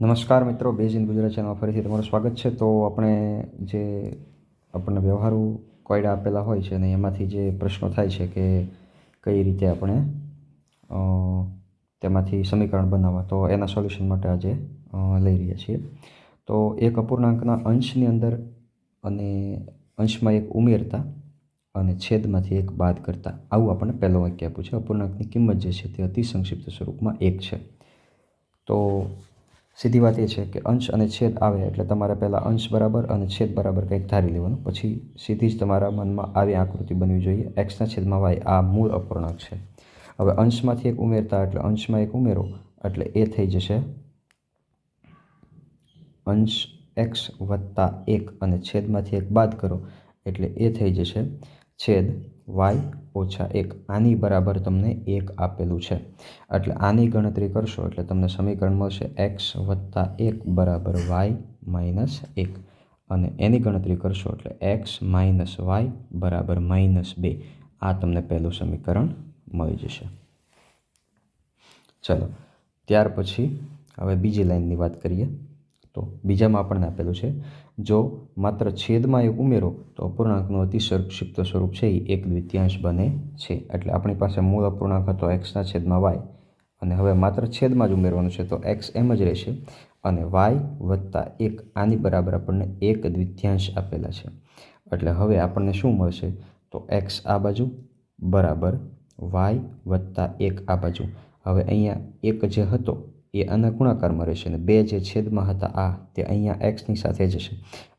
નમસ્કાર મિત્રો base in Gujarat ચેનલમાં ફરીથી તમારું સ્વાગત છે. તો આપણે જે આપણને વ્યવહારુ કોયડા આપેલા હોય છે અને એમાંથી જે પ્રશ્નો થાય છે કે કઈ રીતે આપણે તેમાંથી સમીકરણ બનાવવા, તો એના સોલ્યુશન માટે આજે લઈ રહ્યા છીએ. તો એક અપૂર્ણાંકના અંશની અંદર અને અંશમાં એક ઉમેરતા અને છેદમાંથી એક બાદ કરતા, આવું આપણને પહેલો વાક્ય આપ્યું છે. અપૂર્ણાંકની કિંમત જે છે તે અતિ સંક્ષિપ્ત સ્વરૂપમાં એક છે. તો સીધી વાત એ છે કે અંશ અને છેદ આવે એટલે તમારે પહેલાં અંશ બરાબર અને છેદ બરાબર કંઈક ધારી લેવાનું. પછી સીધી જ તમારા મનમાં આવી આકૃતિ બનવી જોઈએ. એક્સના છેદમાં વાય આ મૂળ અપૂર્ણાંક છે. હવે અંશમાંથી એક ઉમેરતા એટલે અંશમાં એક ઉમેરો એટલે એ થઈ જશે. અંશ એક્સ વત્તા એક અને છેદમાંથી એક બાદ કરો એટલે એ થઈ જશે. છેદ વાય ઓછા એક. આની બરાબર તમને એક આપેલું છે. એટલે આની ગણતરી કરશો એટલે તમને સમીકરણ મળશે એક્સ વત્તા એક બરાબર વાય માઇનસ એક. અને એની ગણતરી કરશો એટલે એક્સ માઇનસ વાય બરાબર માઇનસ બે. આ તમને પહેલું સમીકરણ મળી જશે. ચલો, ત્યાર પછી હવે બીજી લાઈનની વાત કરીએ. તો બીજામાં આપણને આપેલું છે, જો માત્ર છેદમાં એક ઉમેરો, તો અપૂર્ણાંકનું અતિસર્ક્ષિપ્ત સ્વરૂપ છે એ એક દ્વિતીયાંશ બને છે. એટલે આપણી પાસે મૂળ અપૂર્ણાંક હતો એક્સના છેદમાં વાય અને હવે માત્ર છેદમાં જ ઉમેરવાનું છે, તો એક્સ એમ જ રહેશે. અને વાય વત્તા એક, આની બરાબર આપણને એક દ્વિતીયાંશ આપેલા છે. એટલે હવે આપણને શું મળશે? તો એક્સ આ બાજુ, બરાબર વાય વત્તા એક આ બાજુ. હવે અહીંયા એક જે હતો એ આના ગુણાકારમાં રહેશે અને બે જે છેદમાં હતા આ તે અહીંયા એક્સની સાથે જશે.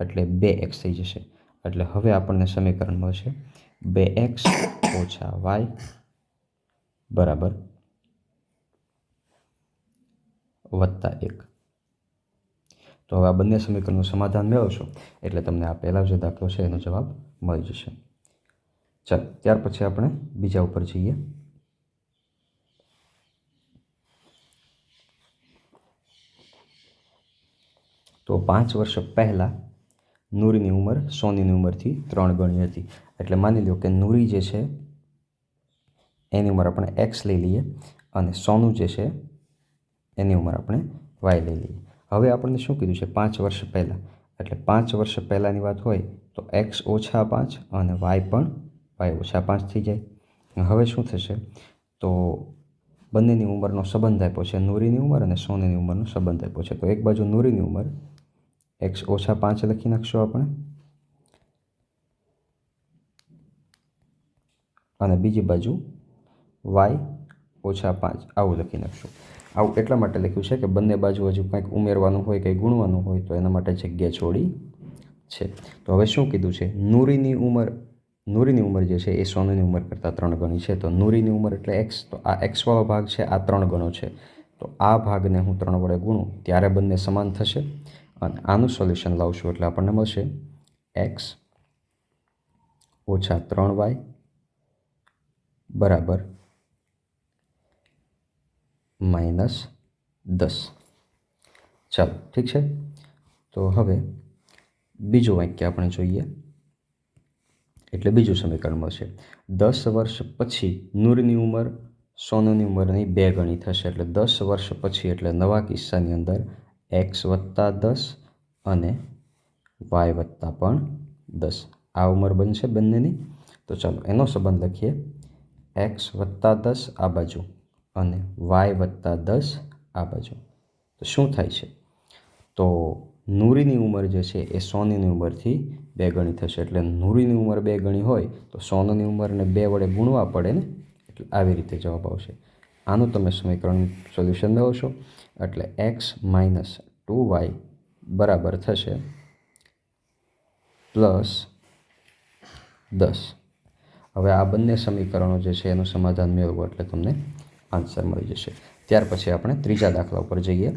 એટલે બે એક્સ થઈ જશે. એટલે હવે આપણને સમીકરણ મળશે બે એક્સ ઓછા વાય બરાબર વત્તા એક. તો હવે આ બંને સમીકરણનું સમાધાન મેળવશો એટલે તમને આ પહેલાં જે દાખલો છે એનો જવાબ મળી જશે. ચાલો, ત્યાર પછી આપણે બીજા ઉપર જઈએ. તો પાંચ વર્ષ પહેલાં નૂરીની ઉંમર સોનીની ઉંમરથી ત્રણ ગણી હતી. એટલે માની લો કે નૂરી જે છે, એની ઉંમર આપણે એક્સ લઈ લઈએ અને સોનું જે છે, એની ઉંમર આપણે વાય લઈ લઈએ. હવે આપણને શું કીધું છે? પાંચ વર્ષ પહેલાં. એટલે પાંચ વર્ષ પહેલાંની વાત હોય તો એક્સ ઓછા પાંચ અને વાય પણ વાય ઓછા પાંચ થઈ જાય. હવે શું થશે? તો બંનેની ઉંમરનો સંબંધ આપ્યો છે નૂરીની ઉંમર અને સોનીની ઉંમરનો સંબંધ આપ્યો છે. તો એક બાજુ નૂરીની ઉંમર એક્સ ઓછા પાંચ લખી નાખશું આપણે. અને બીજી બાજુ વાય ઓછા પાંચ, આવું લખી નાખશું. આવું એટલા માટે લખ્યું છે કે બંને બાજુ હજુ કંઈક ઉમેરવાનું હોય, કંઈ ગુણવાનું હોય, તો એના માટે જગ્યા છોડી છે. તો હવે શું કીધું છે? નૂરીની ઉંમર નૂરીની ઉંમર જે છે એ સોનીની ઉંમર કરતાં ત્રણ ગણી છે. તો નૂરીની ઉંમર એટલે એક્સ. તો આ એક્સવાળો ભાગ છે, આ ત્રણ ગણો છે. તો આ ભાગને હું ત્રણ વડે ગુણું, ત્યારે બંને સમાન થશે. અને આનું સોલ્યુશન લાવશું એટલે આપણને મળશે એક્સ ઓછા ત્રણ વાય બરાબર માઇનસ દસ. ચાલો, ઠીક છે? તો હવે બીજું વાક્ય આપણે જોઈએ. એટલે બીજું સમીકરણ મળશે. દસ વર્ષ પછી નૂરની ઉંમર, સોનુની ઉંમરની બે ગણી થશે. એટલે દસ વર્ષ પછી, એટલે નવા કિસ્સાની અંદર એક્સ વત્તા દસ અને વાય વત્તા પણ દસ. આ ઉંમર બનશે બંનેની. તો ચાલો એનો સંબંધ લખીએ. એક્સ વત્તા દસ આ બાજુ અને વાય વત્તા દસ આ બાજુ. તો શું થાય છે? તો નૂરીની ઉંમર જે છે એ સોનીની ઉંમરથી બે ગણી થશે. એટલે નૂરીની ઉંમર બે ગણી હોય તો સોનની ઉંમરને બે વડે ગુણવા પડે ને? એટલે આવી રીતે જવાબ આવશે. આનું તમે સમીકરણ સોલ્યુશન મેળવશો એટલે એક્સ માઇનસ ટુ વાય બરાબર થશે પ્લસ દસ. હવે આ બંને સમીકરણો જે છે એનું સમાધાન મેળવો એટલે તમને આન્સર મળી જશે. ત્યાર પછી આપણે ત્રીજા દાખલા ઉપર જઈએ.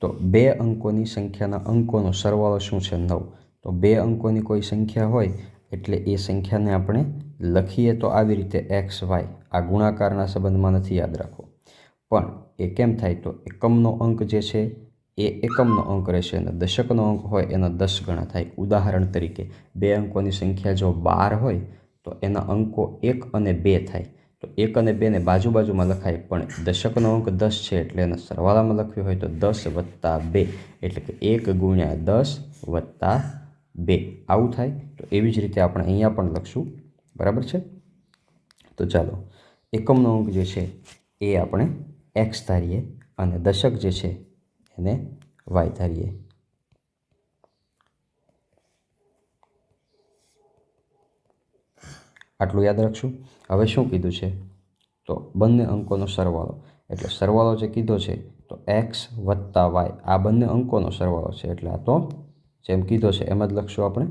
તો બે અંકોની સંખ્યાના અંકોનો સરવાળો શું છે નવ? તો બે અંકોની કોઈ સંખ્યા હોય એટલે એ સંખ્યાને આપણે લખીએ તો આવી રીતે એક્સ, વાય આ ગુણાકારના સંબંધમાં નથી યાદ રાખવો. પણ એ કેમ થાય તો એકમનો અંક જે છે, એ એકમનો અંક રહેશે અને દશકનો અંક હોય એના દસ ગણા થાય. ઉદાહરણ તરીકે બે અંકોની સંખ્યા જો બાર હોય તો એના અંકો એક અને બે થાય. તો એક અને બેને બાજુ બાજુમાં લખાય, પણ દશકનો અંક દસ છે એટલે એને સરવાળામાં લખ્યો હોય તો દસ વત્તા બે. એટલે કે એક ગુણ્યા દસ વત્તા બે. આવું થાય. તો એવી જ રીતે આપણે અહીંયા પણ લખશું. બરાબર છે? તો ચાલો, એકમનો અંક જે છે એ આપણે એક્સ ધારીએ અને દશક જે છે એને વાય ધારીએ. આટલું યાદ રાખશું. હવે શું કીધું છે? તો બંને અંકોનો સરવાળો. એટલે સરવાળો જે કીધો છે તો એક્સ વત્તા વાય આ બંને અંકોનો સરવાળો છે. એટલે આ તો, જેમ કીધો છે એમ જ લખશું આપણે.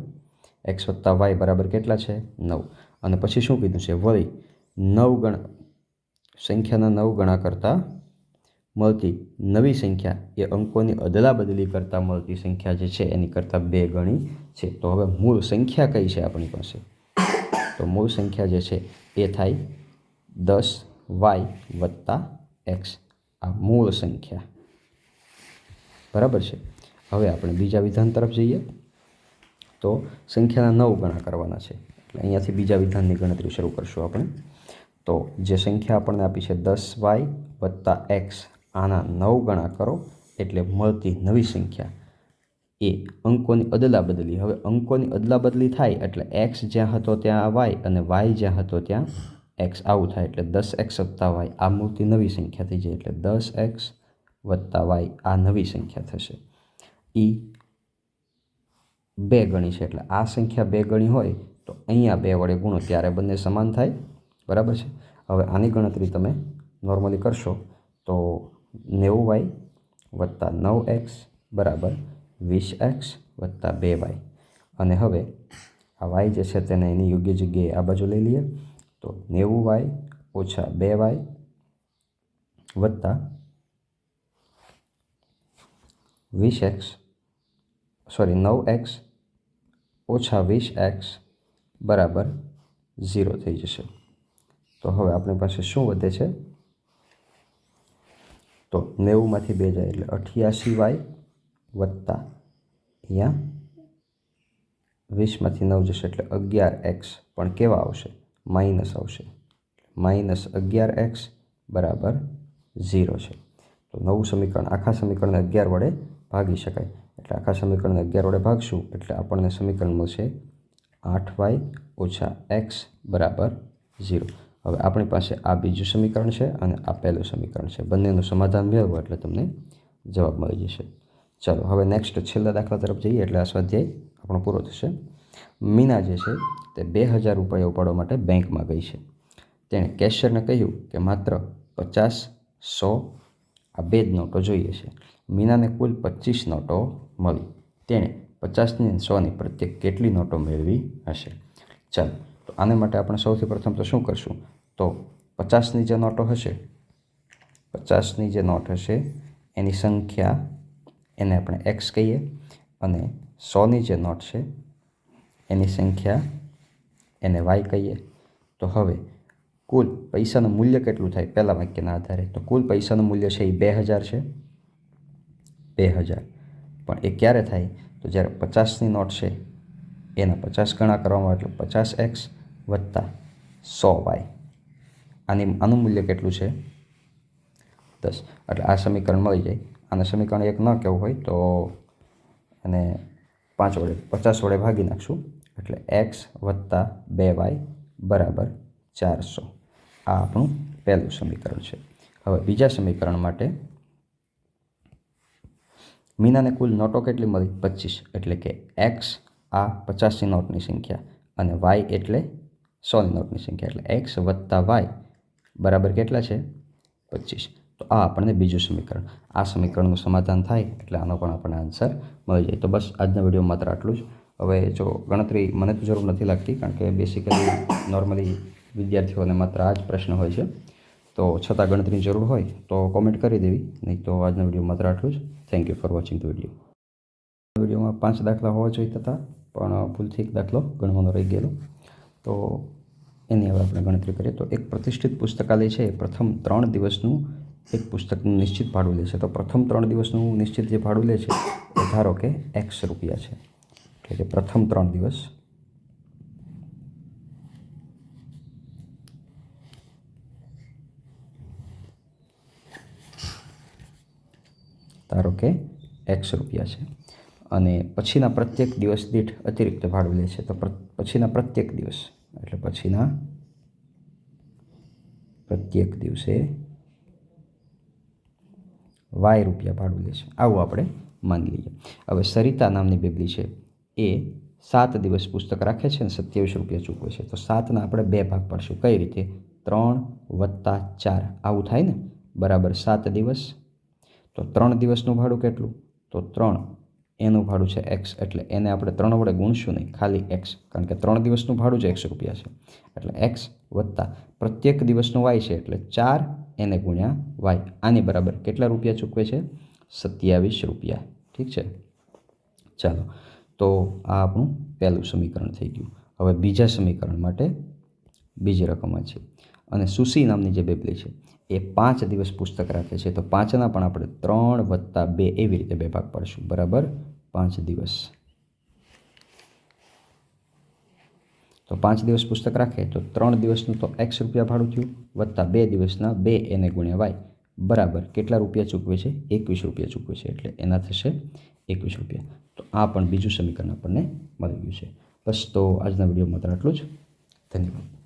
એક્સ વત્તા વાય બરાબર કેટલા છે? નવ. અને પછી શું કીધું છે? વળી નવ ગણ સંખ્યાના નવ ગણા કરતાં મળતી નવી સંખ્યા એ અંકોની અદલા બદલી કરતાં મળતી સંખ્યા જે છે એની કરતાં બે ગણી છે. તો હવે મૂળ સંખ્યા કઈ છે આપણી પાસે? તો મૂળ સંખ્યા જે છે એ થાય દસ વાય વત્તા એક્સ. આ મૂળ સંખ્યા. બરાબર છે? હવે આપણે બીજા વિધાન તરફ જઈએ. તો સંખ્યાના નવ ગણા કરવાના છે. એટલે અહીંયાથી બીજા વિધાનની ગણતરી શરૂ કરશું આપણે. તો જે સંખ્યા આપણને આપી છે દસ વાય વત્તા એક્સ, આના નવ ગણા કરો એટલે મળતી નવી સંખ્યા. એ અંકોની અદલા બદલી હવે અંકોની અદલા બદલી થાય એટલે એક્સ જ્યાં હતો ત્યાં વાય અને વાય જ્યાં હતો ત્યાં એક્સ આવું થાય એટલે દસ એક્સ વત્તા વાય. આ મૂર્તિ નવી સંખ્યા થઈ જાય એટલે દસ એક્સ વત્તા વાય આ નવી સંખ્યા થશે. એ બે ગણી છે એટલે આ સંખ્યા બે ગણી હોય તો અહીંયા બે વડે ગુણો ત્યારે બંને સમાન થાય. બરાબર છે? હવે આની ગણતરી તમે નોર્મલી કરશો તો નેવું વાય વત્તા નવ એક્સ બરાબર વીસ એક્સ વત્તા બે વાય અને હવે આ વાય જે છે તેને એની યોગ્ય જગ્યાએ આ બાજુ લઈ લઈએ. તો નેવું વાય ઓછા બે વાય વત્તા વીસ એક્સ સોરી નવ એક્સ ઓછા વીસ એક્સ બરાબર ઝીરો થઈ જશે. તો હવે આપણી પાસે શું વધે છે? તો નેવુંમાંથી બે જાય એટલે અઠ્યાસી વાય વત્તા અહીંયા વીસમાંથી નવ જશે એટલે અગિયાર એક્સ પણ કેવા આવશે? માઇનસ આવશે. માઇનસ અગિયાર એક્સ બરાબર ઝીરો છે. તો નવું સમીકરણ, આખા સમીકરણને અગિયાર વડે ભાગી શકાય. એટલે આખા સમીકરણને અગિયાર વડે ભાગશું, એટલે આપણને સમીકરણ મળશે આઠ વાય ઓછા એક્સ બરાબર ઝીરો. હવે આપણી પાસે આ બીજું સમીકરણ છે અને આ પહેલું સમીકરણ છે. બંનેનું સમાધાન મેળવો એટલે તમને જવાબ મળી જશે. ચાલો, હવે નેક્સ્ટ છેલ્લા દાખલા તરફ જઈએ, એટલે આ સ્વાધ્યાય આપણો પૂરો થશે. મીના જે છે તે બે હજાર રૂપિયા ઉપાડવા માટે બેંકમાં ગઈ છે. તેણે કેશિયરને કહ્યું કે માત્ર પચાસ સો આ બે જ નોટો જોઈએ છે. મીનાને કુલ પચીસ નોટો મળી. તેણે પચાસની સોની પ્રત્યેક કેટલી નોટો મેળવી હશે? ચાલો, તો આને માટે આપણે સૌથી પ્રથમ તો શું કરશું? તો પચાસની જે નોટો હશે, પચાસની જે નોટ હશે, એની સંખ્યા એને આપણે એક્સ કહીએ અને સોની જે નોટ છે, એની સંખ્યા એને વાય કહીએ. તો હવે કુલ પૈસાનું મૂલ્ય કેટલું થાય પહેલા વાક્યના આધારે? તો કુલ પૈસાનું મૂલ્ય છે એ બે હજાર છે. બે હજાર. પણ એ ક્યારે થાય? તો જ્યારે પચાસની નોટ છે, એના પચાસ ગણા કરવામાં એટલે પચાસ એક્સ વત્તા સો વાય. આની આનું મૂલ્ય કેટલું છે? દસ. એટલે આ સમીકરણ મળી જાય. આને સમીકરણ એક ન કહેવું હોય તો અને પાંચ વડે, પચાસ વડે ભાગી નાખશું. એટલે એક્સ વત્તા બે વાય બરાબર ચારસો. આ આપણું પહેલું સમીકરણ છે. હવે બીજા સમીકરણ માટે મીનાને કુલ નોટો કેટલી મળી? પચીસ. એટલે કે એક્સ આ પચાસની નોટની સંખ્યા અને વાય એટલે સોની નોટની સંખ્યા. એટલે એક્સ વત્તા વાય બરાબર કેટલા છે? પચીસ. તો આ આપણને બીજું સમીકરણ. આ સમીકરણનું સમાધાન થાય એટલે આનો પણ આપણને આન્સર મળી જાય. તો બસ આજના વીડિયો માત્ર આટલું જ. હવે જો ગણતરી મને તો જરૂર નથી લાગતી, કારણ કે બેસિકલી નોર્મલી વિદ્યાર્થીઓને માત્ર આ જ પ્રશ્ન હોય છે. તો છતાં ગણતરીની જરૂર હોય તો કોમેન્ટ કરી દેવી. નહીં તો આજનો વીડિયો માત્ર આટલું જ. Thank you for watching the video વિડીયોમાં પાંચ દાખલા હોવા જોઈએ હતા પણ ભૂલથી એક દાખલો ગણવાનો રહી ગયેલો. તો એની હવે આપણે ગણતરી કરીએ. તો એક પ્રતિષ્ઠિત પુસ્તકાલય છે. એ પ્રથમ ત્રણ દિવસનું એક પુસ્તકનું નિશ્ચિત ભાડું લે છે. તો પ્રથમ ત્રણ દિવસનું નિશ્ચિત જે ભાડું લે છે, એ ધારો કે એક્સ રૂપિયા છે. એટલે કે પ્રથમ ત્રણ દિવસ ધારો કે એક્સ રૂપિયા છે. અને પછીના પ્રત્યેક દિવસ દીઠ અતિરિક્ત ભાડું લે છે. તો પછીના પ્રત્યેક દિવસ, એટલે પછીના પ્રત્યેક દિવસે વાય રૂપિયા ભાડું લે છે. આવું આપણે માની લઈએ. હવે સરિતા નામની બેબલી છે. એ સાત દિવસ પુસ્તક રાખે છે અને સત્યાવીસ રૂપિયા ચૂકવે છે. તો સાતના આપણે બે ભાગ પાડશું. કઈ રીતે? ત્રણ વત્તા ચાર. આવું થાય ને? બરાબર સાત દિવસ તો ત્રણ દિવસનું ભાડું કેટલું? તો ત્રણ. એનું ભાડું છે એક્સ એટલે એને આપણે ત્રણ વડે ગુણશું નહીં, ખાલી એક્સ કારણ કે ત્રણ દિવસનું ભાડું જ એકસો રૂપિયા છે. એટલે એક્સ વત્તા પ્રત્યેક દિવસનું વાય છે, એટલે ચાર એને ગુણ્યા વાય આની બરાબર કેટલા રૂપિયા ચૂકવે છે? સત્યાવીસ રૂપિયા. ઠીક છે? ચાલો. તો આ આપણું પહેલું સમીકરણ થઈ ગયું. હવે બીજા સમીકરણ માટે બીજી રકમ છે. અને સુસી નામની જે બેબલી છે એ પાંચ દિવસ પુસ્તક રાખે છે. તો પાંચના પણ આપણે ત્રણ વત્તા બે એવી રીતે બે ભાગ પાડશું. બરાબર? પાંચ દિવસ. તો પાંચ દિવસ પુસ્તક રાખે. તો ત્રણ દિવસનું તો એક્સ રૂપિયા ભાડું થયું. વત્તા બે દિવસના બે એને ગુણ્યા વાય બરાબર. કેટલા રૂપિયા ચૂકવે છે? એકવીસ રૂપિયા ચૂકવે છે. એટલે એના થશે એકવીસ રૂપિયા. તો આ પણ બીજું સમીકરણ આપણને મળી ગયું છે. બસ તો આજના વિડીયોમાં માત્ર આટલું જ. ધન્યવાદ.